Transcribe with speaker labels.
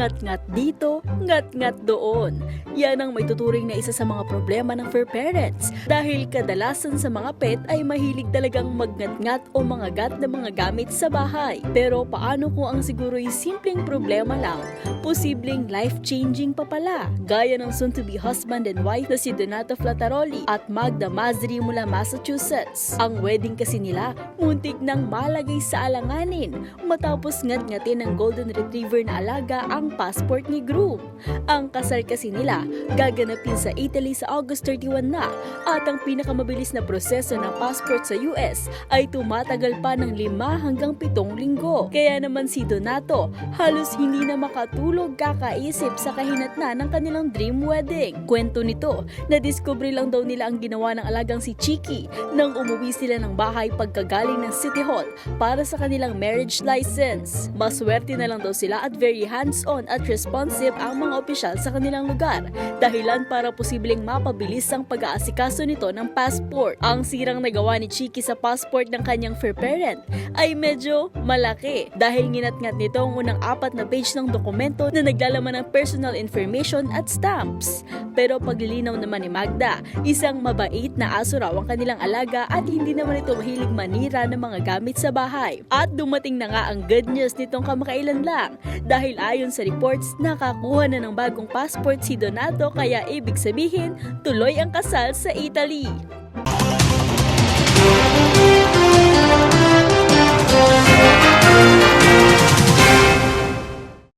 Speaker 1: ngat-ngat dito, ngat-ngat doon. Yan ang may tuturing na isa sa mga problema ng fur parents dahil kadalasan sa mga pet ay mahilig talagang magngat-ngat o mangagat ng mga gamit sa bahay. Pero paano kung ang siguro'y simpleng problema lang, posibleng life-changing pa pala? Gaya ng soon-to-be husband and wife na si Donato Flataroli at Magda Mazri mula Massachusetts. Ang wedding kasi nila, muntik nang malagay sa alanganin matapos ngat-ngatin ng golden retriever na alaga ang passport ni groom. Ang kasal kasi nila gaganapin sa Italy sa August 31 na at ang pinakamabilis na proseso ng passport sa US ay tumatagal pa ng 5 hanggang 7 linggo. Kaya naman si Donato halos hindi na makatulog kakaisip sa kahinatnan ng kanilang dream wedding. Kwento nito, na-discover lang daw nila ang ginawa ng alagang si Chiki nang umuwi sila ng bahay pagkagaling ng City Hall para sa kanilang marriage license. Maswerte na lang daw sila at very hands-on at responsive ang mga opisyal sa kanilang lugar dahilan para posibleng mapabilis ang pag-aasikaso nito ng passport. Ang sirang nagawa ni Chiki sa passport ng kanyang fair parent ay medyo malaki dahil nginat-ngat nito ang unang apat na page ng dokumento na naglalaman ng personal information at stamps. Pero paglilinaw naman ni Magda, isang mabait na aso raw ang kanilang alaga at hindi naman ito mahilig manira ng mga gamit sa bahay. At dumating na nga ang good news nitong kamakailan lang dahil ayon sa reports, nakakuha na ng bagong passport si Donato kaya ibig sabihin, tuloy ang kasal sa Italy.